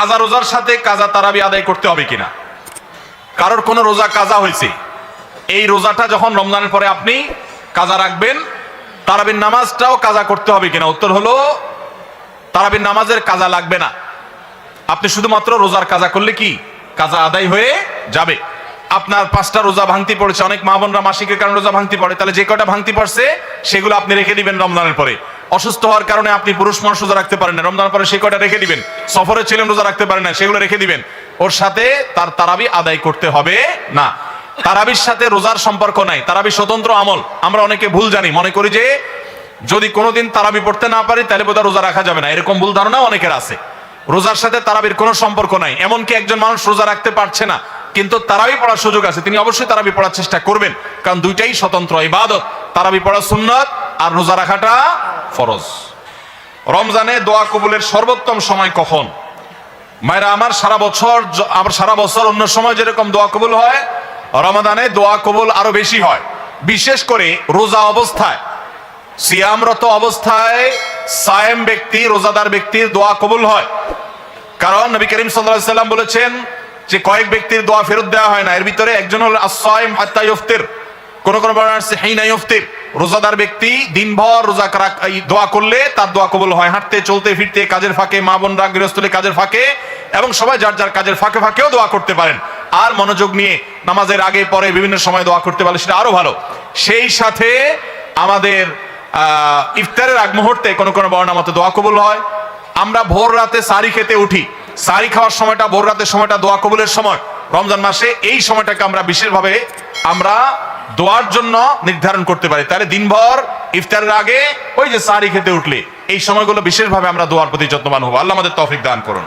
কাজা রোজার সাথে কাজা তারাবি আদায় করতে হবে কিনা? কারোর কোনো রোজা কাজা হয়েছে? এই রোজাটা যখন রমজানের পরে আপনি কাজা রাখবেন, তারাবির নামাজটাও কাজা করতে হবে কিনা? উত্তর হলো, তারাবির নামাজের কাজা লাগবে না। আপনি শুধুমাত্র রোজার কাজা করলে কি কাজা আদায় হয়ে যাবে? আপনার পাঁচটা রোজা ভাঙতি পড়েছে। অনেক মা বোনরা মাসিকের কারণে রোজা ভাঙতি পড়ে। তাহলে যে কটা ভাঙতি পড়ছে, সেগুলো আপনি রেখে দিবেন রমজানের পরে। অসুস্থ হওয়ার কারণে আপনি পুরুষ মানুষ রোজা রাখতে পারেন না। রমজানের পরে সেই কটা রেখে দিবেন? সফরে ছিলেন রোজা রাখতে পারেন না, সেগুলো রেখে দিবেন। ওর সাথে তার তারাবি আদায় করতে হবে না। তারাবির সাথে রোজার সম্পর্ক নাই, তারাবি স্বতন্ত্র আমল। আমরা অনেকে ভুল জানি, মনে করি যে যদি কোনোদিন তারাবি পড়তে না পারি, তাহলে বোধহয় রোজা রাখা যাবে না। এরকম ভুল ধারণা অনেকের আছে। রোজার সাথে তারাবির কোনো সম্পর্ক নাই। এমনকি একজন মানুষ রোজা রাখতে পারছে না, কিন্তু তারাবি পড়ার সুযোগ আছে। তিনি অবশ্যই তারাবি পড়ার চেষ্টা করবেন, কারণ দুইটাই স্বতন্ত্র ইবাদত। তারাবি পড়া সুন্নত আর রোজা রাখাটা ফরজ। রমজানে দোয়া কবুলের সর্বোত্তম সময় কখন? মায়েরা, আমার সারা বছর আমার সারা বছর অন্য সময় যেরকম দোয়া কবুল হয় রমাদানে দোয়া কবুল আরও বেশি হয়। বিশেষ করে রোজা অবস্থায়, সিয়ামরত অবস্থায় সায়েম ব্যক্তি, রোজাদার ব্যক্তির দোয়া কবুল হয়। কারণ নবী করিম সাল্লাম বলেছেন যে কয়েক ব্যক্তির দোয়া ফেরত দেওয়া হয় না। এর ভিতরে একজন হল আসাইম হাত্তা কোন কোন বর্ণনা আছে রোজাদার ব্যক্তি দিনভর রোজা দোয়া করলে তার দোয়া কবুল হয়। হাঁটতে, চলতে, ফিরতে, কাজের ফাঁকে, মা বোনরা গৃহস্থলে কাজের ফাঁকে এবং সবাই যার যার কাজের ফাঁকে ফাঁকেও দোয়া করতে পারেন। আর মনোযোগ নিয়ে নামাজের আগে, পরে বিভিন্ন সময় দোয়া করতে পারলে সেটা আরও ভালো। সেই সাথে আমাদের ইফতারের আগ মুহূর্তে কোনো কোনো বর্ণনা মতো দোয়া কবুল হয়। আমরা ভোর রাতে সারি খেতে উঠি। সারি খাওয়ার সময়টা, ভোর রাতের সময়টা দোয়া কবুলের সময়। রমজান মাসে এই সময়টাকে আমরা বিশেষভাবে আমরা দোয়ার জন্য নির্ধারণ করতে পারি। তাহলে দিনভর ইফতারের আগে ওই যে সারি খেতে উঠলে, এই সময়গুলো বিশেষভাবে আমরা দোয়ার প্রতি যত্নবান হব। আল্লাহ আমাদের তফিক দান করুন।